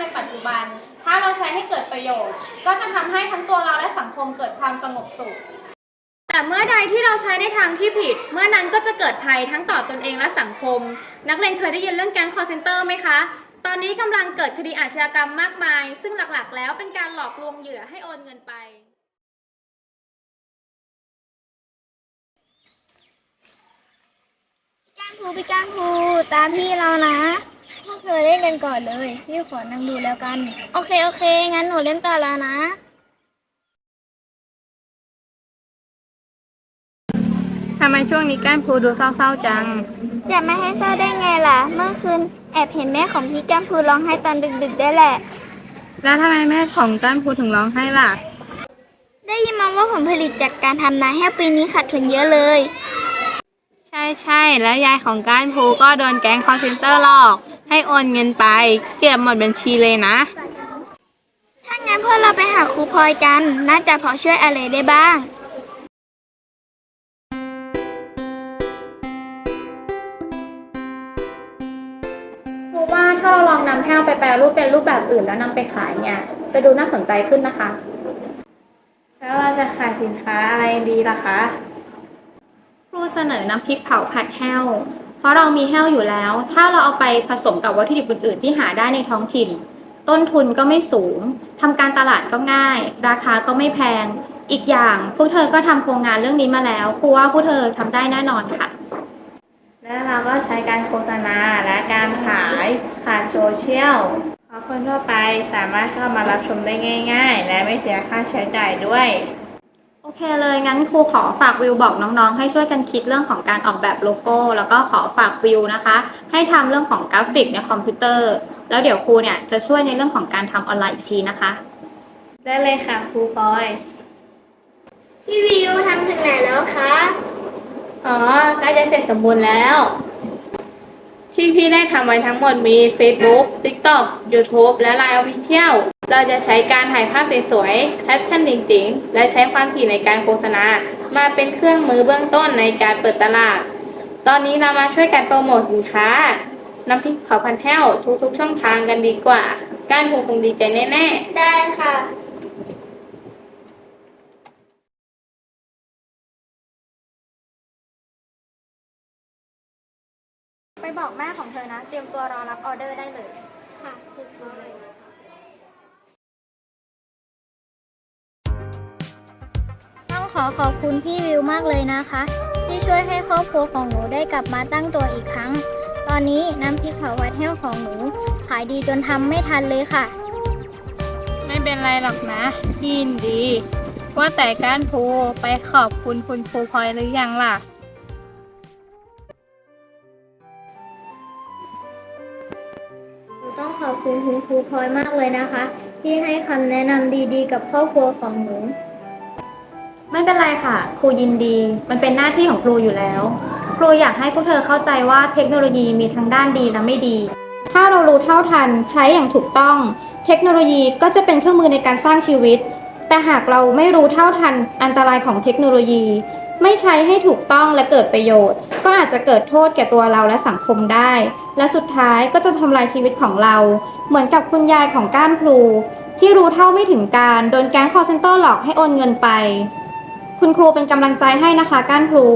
ในปัจจุบันถ้าเราใช้ให้เกิดประโยชน์ ก็จะทำให้ทั้งตัวเราและสังคมเกิดความสงบสุข แต่เมื่อใดที่เราใช้ในทางที่ผิด เมื่อนั้นก็จะเกิดภัยทั้งต่อตนเองและสังคม นักเลงเคยได้ยินเรื่องแก๊งคอร์เซนเตอร์ไหมคะ ตอนนี้กำลังเกิดคดีอาชญากรรมมากมาย ซึ่งหลักๆ แล้วเป็นการหลอกลวงเหยื่อให้โอนเงินไปก้านครูพี่ก้านครูตามพี่เรานะ พวกเธอเล่นกันก่อนเลย พี่ขอนั่งดูแล้วกัน โอเคโอเค งั้นหนูเล่นต่อแล้วนะ ไมช่วงนี้ก้านภูดูเศร้าๆจัง จะไม่ให้เศร้าได้ไงล่ะ เมื่อคืนแอบเห็นแม่ของพี่ก้านครูร้องไห้ตอนดึกๆได้วยแหละ แล้วทำไมแม่ของก้านภูถึงร้องไห้ล่ะ ได้ยินมาว่าผลผลิตจากการทำนาแห้วปีนี้ขาดทุนเยอะเลย ใช่ใช่แล้วยายของก้านภูก็โดนแก๊งคอร์เซนเตอร์หลอก ให้โอนเงินไป เก็บหมดบัญชีเลยนะ ถ้างั้นพวกเราไปหาครูพลอยกัน น่าจะพอช่วยอะไรได้บ้าง นำแห้วไปแปรรูปเป็นรูปแบบอื่นแล้วนำไปขายเนี่ย จะดูน่าสนใจขึ้นนะคะ แล้วเราจะขายสินค้าอะไรดีล่ะคะครูเสนอน้ำพริกเผาผัดแห้ว เพราะเรามีแห้วอยู่แล้ว ถ้าเราเอาไปผสมกับวัตถุดิบอื่นๆที่หาได้ในท้องถิ่น ต้นทุนก็ไม่สูงทำการตลาดก็ง่าย ราคาก็ไม่แพง อีกอย่างพวกเธอก็ทำโครงงานเรื่องนี้มาแล้วครูว่าพวกเธอทำได้แน่นอนค่ะ และเราก็ใช้การโฆษณาและการขายผ่านโซเชียลเพราะคนทั่วไปสามารถเข้ามารับชมได้ง่าย ๆ และไม่เสียค่าใช้จ่ายด้วย โอเคเลยงั้นครูขอฝากวิวบอกน้องๆ ให้ช่วยกันคิดเรื่องของการออกแบบโลโก้ แล้วก็ขอฝากวิวนะคะ ให้ทำเรื่องของกราฟิกในคอมพิวเตอร์ แล้วเดี๋ยวครูเนี่ยจะช่วยในเรื่องของการทำออนไลน์อีกทีนะคะ ได้เลยค่ะครูพลอย พี่วิวทำถึงไหนแล้วคะ อ๋อใกล้จะเสร็จสมบูรณ์แล้ว ที่พี่ได้ทำไว้ทั้งหมดมี Facebook TikTok YouTube และ Line Official เราจะใช้การถ่ายภาพสวยๆแคปชั่นจริงๆ และใช้ความถี่ในการโฆษณา มาเป็นเครื่องมือเบื้องต้นในการเปิดตลาด ตอนนี้เรามาช่วยกันโปรโมทสินค้า น้ำพริกเผาพันแท้วทุกๆช่องทางกันดีกว่า การผูกคงดีใจแน่ๆ ได้ค่ะ บอกแม่ของเธอนะ เตรียมตัวรอรับออเดอร์ได้เลย ค่ะครูพลอยต้องขอขอบคุณพี่วิวมากเลยนะคะ ที่ช่วยให้ครอบครัวของหนูได้กลับมาตั้งตัวอีกครั้ง ตอนนี้น้ำพริกเผาวัดแห้วของหนู ขายดีจนทำไม่ทันเลยค่ะ ไม่เป็นไรหรอกนะยินดี ว่าแต่ก้านภูไปขอบคุณคุณครูพลอยหรือยังล่ะ คุณคุณครูพลอยมากเลยนะคะ ที่ให้คำแนะนำดีๆ กับครอบครัวของหนู ไม่เป็นไรค่ะ ครูยินดี มันเป็นหน้าที่ของครูอยู่แล้ว ครูอยากให้พวกเธอเข้าใจว่าเทคโนโลยีมีทั้งด้านดีและไม่ดี ถ้าเรารู้เท่าทันใช้อย่างถูกต้อง เทคโนโลยีก็จะเป็นเครื่องมือในการสร้างชีวิต แต่หากเราไม่รู้เท่าทันอันตรายของเทคโนโลยี ไม่ใช้ให้ถูกต้องและเกิดประโยชน์ ก็อาจจะเกิดโทษแก่ตัวเราและสังคมได้ และสุดท้ายก็จะทำลายชีวิตของเรา เหมือนกับคุณยายของก้านพลูที่รู้เท่าไม่ถึงการโดนแก๊งคอร์เซนเตอร์หลอกให้โอนเงินไป คุณครูเป็นกำลังใจให้นะคะก้านพลู